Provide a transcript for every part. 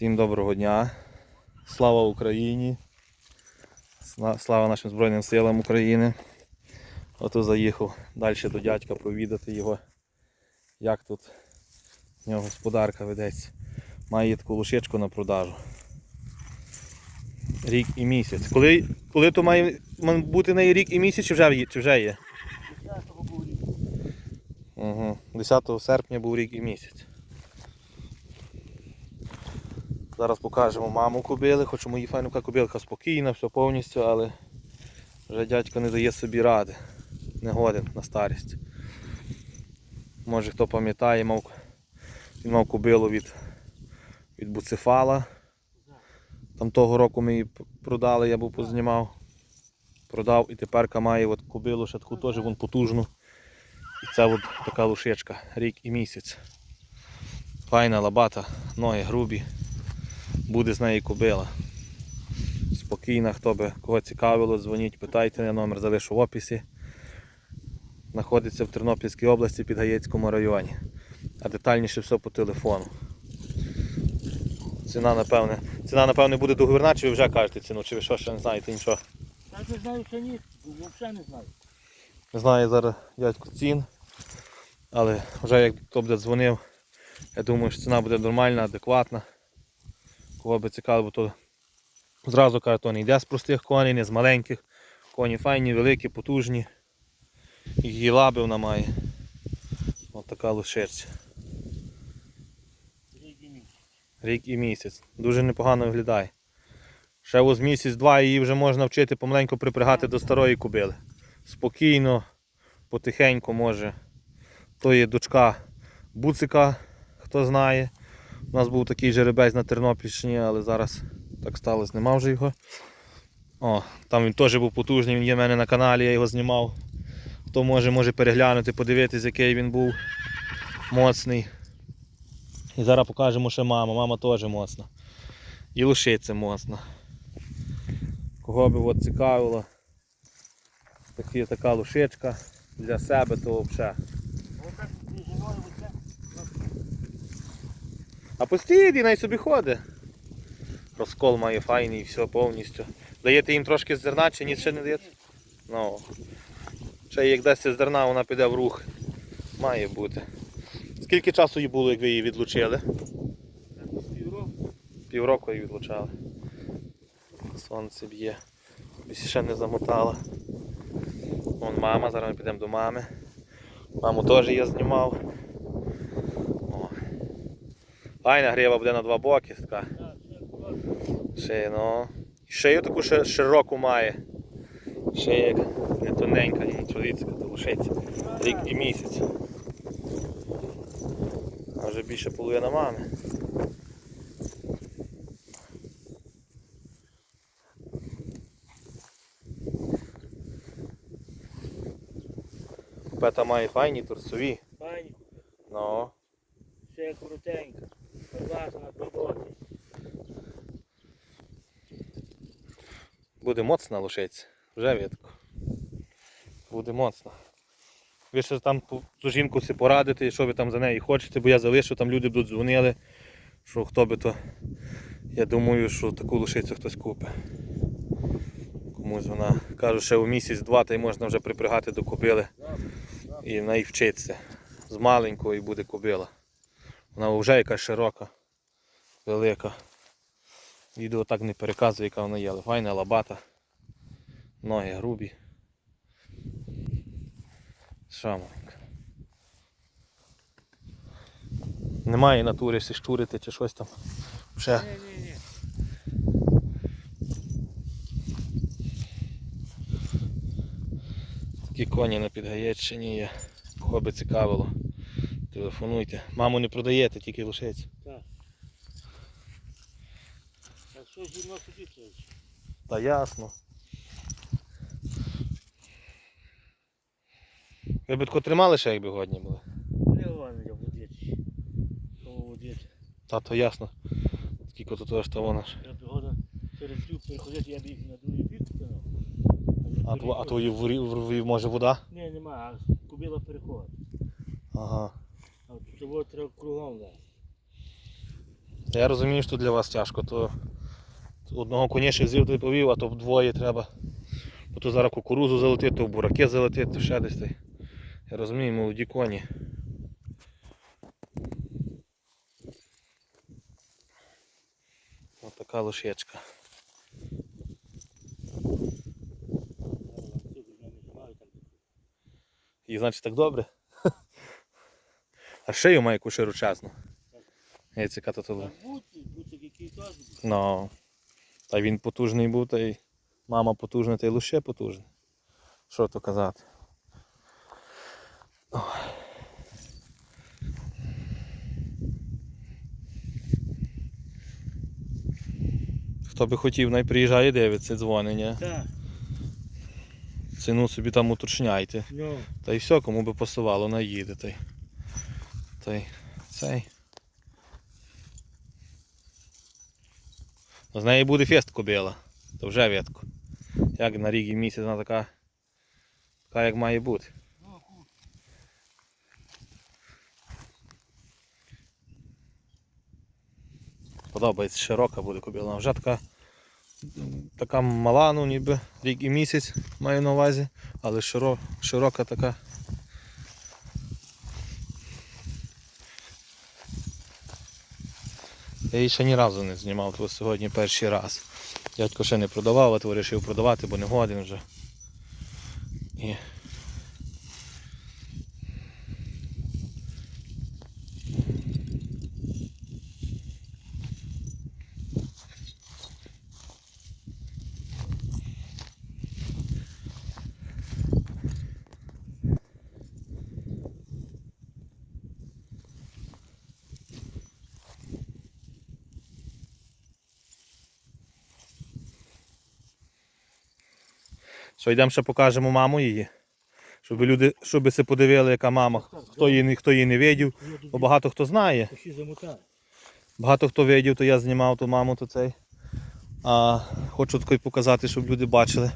Всім доброго дня. Слава Україні. Слава нашим Збройним силам України. Ото заїхав далі до дядька провідати його, як тут в нього господарка ведеться. Має таку лошечку на продажу. Рік і місяць. Коли, коли то має бути на рік і місяць, чи вже є? Чи вже є? 10-го був рік. Угу. 10 серпня був рік і місяць. Зараз покажемо маму кобили, хоч мої файнука кобилка спокійна, все повністю, але вже дядько не дає собі ради. Не годен на старість. Може хто пам'ятає, мав, він мав кобилу від, від буцефала. Там того року ми її продали, я був познімав. Продав і тепер має от кобилу ще таку теж вон потужну. І це от така лушечка, рік і місяць. Файна лабата, ноги грубі. Буде з неї кобила. Спокійна, хто би кого цікавило, дзвоніть, питайте, я номер залишу в описі. Знаходиться в Тернопільській області під Гаєцькому районі. А детальніше все по телефону. Ціна, напевне, ціна, напевне, буде договірна, чи ви вже кажете ціну, чи ви що ще не знаєте нічого. Я не знаю, що ні, взагалі не знаю. Не знаю зараз дядько цін, але вже як хто буде дзвонив, я думаю, що ціна буде нормальна, адекватна. Кого би цікаво, бо то зразу кажу, то не йде з простих коней, не з маленьких. Коні файні, великі, потужні. І її лаби вона має. Ось така лошиця. Рік і місяць. Дуже непогано виглядає. Ще ось місяць-два її вже можна вчити помаленьку припрягати до старої кобили. Спокійно, потихеньку може. То є дочка Буцика, хто знає. У нас був такий жеребець на Тернопільщині, але зараз так сталося, нема вже його. О, там він теж був потужний, він є в мене на каналі, я його знімав. Хто може, може переглянути, подивитись, який він був моцний. І зараз покажемо ще маму. Мама теж моцна. І лошиця моцна. Кого би от цікавило. Такі, така лошичка для себе, то взагалі. А постійний най собі ходить. Розкол має файний, все повністю. Даєте їм трошки зерна чи ні ще не даєте? Ну. Ще як дасть зерна, вона піде в рух. Має бути. Скільки часу їй було, як ви її відлучили? Півроку. Півроку її відлучали. Сонце б'є. Десь ще не замотала. Вон мама, зараз ми підемо до мами. Маму теж я знімав. О. Файна грива буде на два боки. Така. Так, ще ну. І Шею таку широку має. Шея як не тоненька, і чоловіцька, то лишиться. Рік і місяць. А вже більше половина мами. Пета має файні торцові. Пані, Ну. ще коротенька. Подважена на роботі. Буде моцна лошиця. Вже видко. Буде моцна. Ви ще там ту жінку всі порадите, що ви там за неї хочете, бо я залишу, там люди будуть дзвонили, що хто би то. Я думаю, що таку лошицю хтось купить. Комусь вона кажу, ще у місяць-два та й можна вже припрягати до кобили і в неї вчитися. З маленької буде кобила. Вона вже якась широка, велика. Відео так не переказує, яка вона є, але файна лабата. Ноги грубі. Шаманка. Немає натури си щурити чи щось там. Ще. Такі коні на Підгаєччині є. Кого би цікавило. Телефонуйте. Маму не продаєте, тільки лишець. Так. Так що жінок собі треба? Та ясно. Ви б тако тримали ще, якби годні були. Не ладно, я водити. Кого водити? Та то ясно. Скільки тут теж то вона ж. Я пригода через люб переходити, я б їх на другий бік кинув. А, тво, а твої в, рі- в рові може вода? Ні, нема, а кубила переходить. Ага. Треба кругом вести. Я розумію, що для вас тяжко, то одного коня ще то й повів, а то вдвоє треба. Бо то зараз кукурузу залетить, то бураки залетить, то ще десь. та. Я розумію, молоді коні. Ось така лошечка. І значить так добре. А шию має яку широчезну. Теж був. Ну. Та він потужний був, та й мама потужна, та й лише потужний. Що то казати? Хто би хотів, най приїжджає, дивиться, дзвонення. Так, Ціну собі там уточняйте. ну, Та й все, кому би пасувало, наїде. Та й, та й цей. Ну, З неї буде фест кобила. То вже ветку. Як на рік і місяць вона така, така як має бути. Подобається, широка буде кобила. Вона вже така, така мала, ну ніби рік і місяць маю на увазі, але широ, широка така. Я її ще ні разу не знімав, то сьогодні перший раз. Дядько ще не продавав, а то вирішив продавати, бо не годен вже. І... Що йдемо ще покажемо маму її. Щоб люди, щоб се подивили, яка мама, хто її, хто її не видів. Бо багато хто знає. Багато хто видів, то я знімав ту маму, то цей. А хочу таки показати, щоб люди бачили,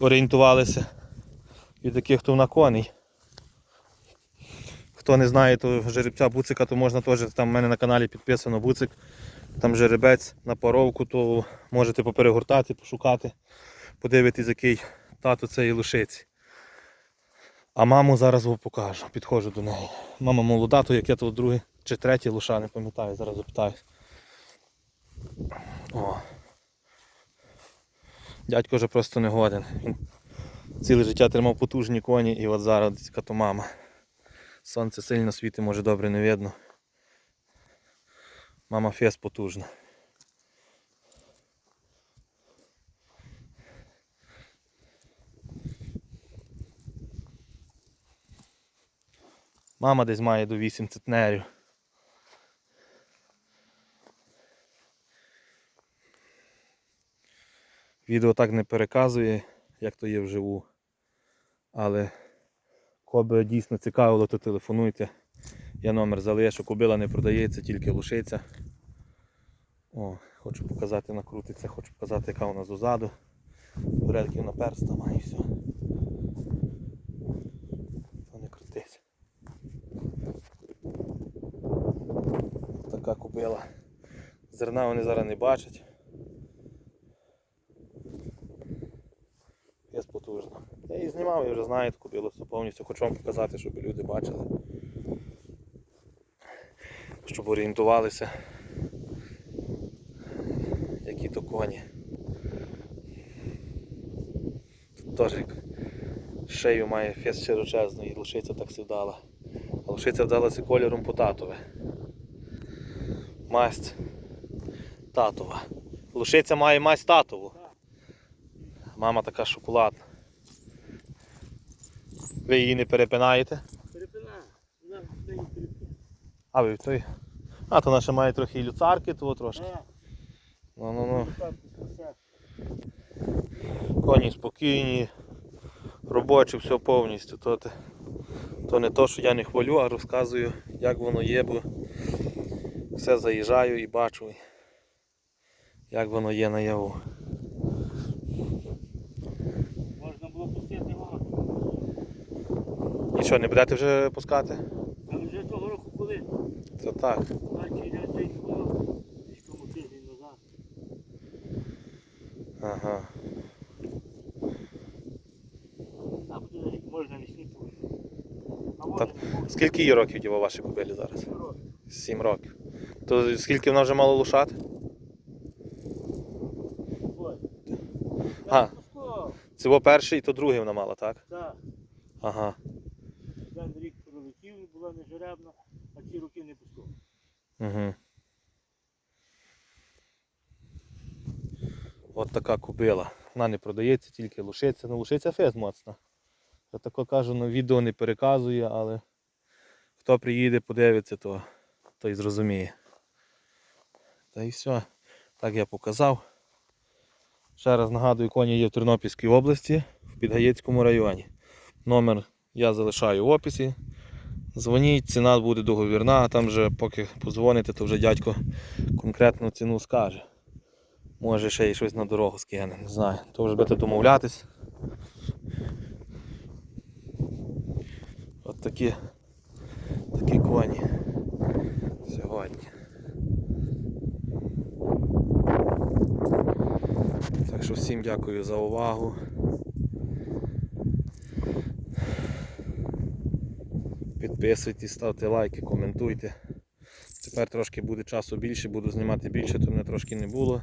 орієнтувалися від яких то вона коней. Хто не знає, то жеребця буцика, то можна теж, там в мене на каналі підписано буцик, там жеребець на поровку, то можете поперегортати, пошукати, подивитись, який тато цієї лошиці. А маму зараз вам покажу, підходжу до неї. Мама молода, то як я то другий чи третій лоша, не пам'ятаю, зараз запитаюсь. Дядько вже просто не годен. Він ціле життя тримав потужні коні і от зараз то мама. Сонце сильно світить, може добре не видно. Мама фес потужна. Мама десь має до 8 центнерів. Відео так не переказує, як то є вживу. Але коби дійсно цікавило, то телефонуйте. Я номер залишу, кобила не продається, тільки лишиться. О, хочу показати, накрутиться, хочу показати, яка вона ззаду. Турельків на перста має і все. То не крутить. Така кобила. Зерна вони зараз не бачать. Є потужно. Я її знімав, я вже знаю таку білу все повністю. Хочу вам показати, щоб люди бачили. Щоб орієнтувалися. Які то коні. Тут теж як шею має фес широчезну і лошиця так си вдала. А лошиця вдалася кольором по татове. Масть татова. Лошиця має масть татову. Мама така шоколадна. Ви її не перепинаєте? Перепина. Вона в неї. А ви той. А, то наша має трохи і люцарки, того трошки. Ну ну ну. Коні спокійні, робочі, все повністю. То, то не то, що я не хвалю, а розказую, як воно є, бо все заїжджаю і бачу, як воно є наяву. Можна було пустити його. І що, не будете вже пускати? А вже того року коли? Це так. Ага. А буде можна вісні пустити. Скільки її років діво ваші кобилі зараз? Сім років. Сім років. То скільки вона вже мало лушати? А. Це був перший, то другий вона мала, так? Так. Ага. Один рік пролетів, була нежеребна, а ці роки не пускав. Угу. От така кобила. Вона не продається, тільки лушиться. Ну, лушиться фез моцна. Я тако кажу, ну відео не переказує, але хто приїде, подивиться, то, то і зрозуміє. Та і все. Так я показав. Ще раз нагадую, коні є в Тернопільській області, в Підгаєцькому районі. Номер я залишаю в описі. Дзвоніть, ціна буде договірна, а там вже поки подзвоните, то вже дядько конкретну ціну скаже. Може ще й щось на дорогу скине, не знаю. То вже будете домовлятись. От такі, такі коні сьогодні. Що всім дякую за увагу. Підписуйтесь, ставте лайки, коментуйте. Тепер трошки буде часу більше, буду знімати більше, то мене трошки не було.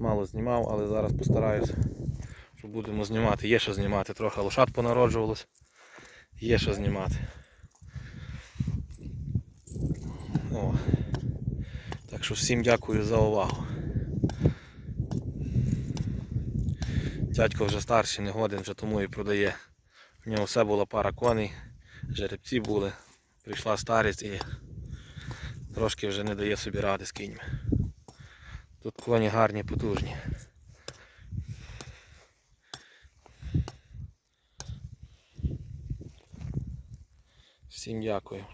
Мало знімав, але зараз постараюсь, що будемо знімати. Є що знімати, трохи лошад понароджувалось. Є що знімати. О. Так що всім дякую за увагу. Дядько вже старший, не годен, вже тому і продає. В нього все була пара коней, жеребці були. Прийшла старість і трошки вже не дає собі ради з кіньми. Тут коні гарні, потужні. Всім дякую.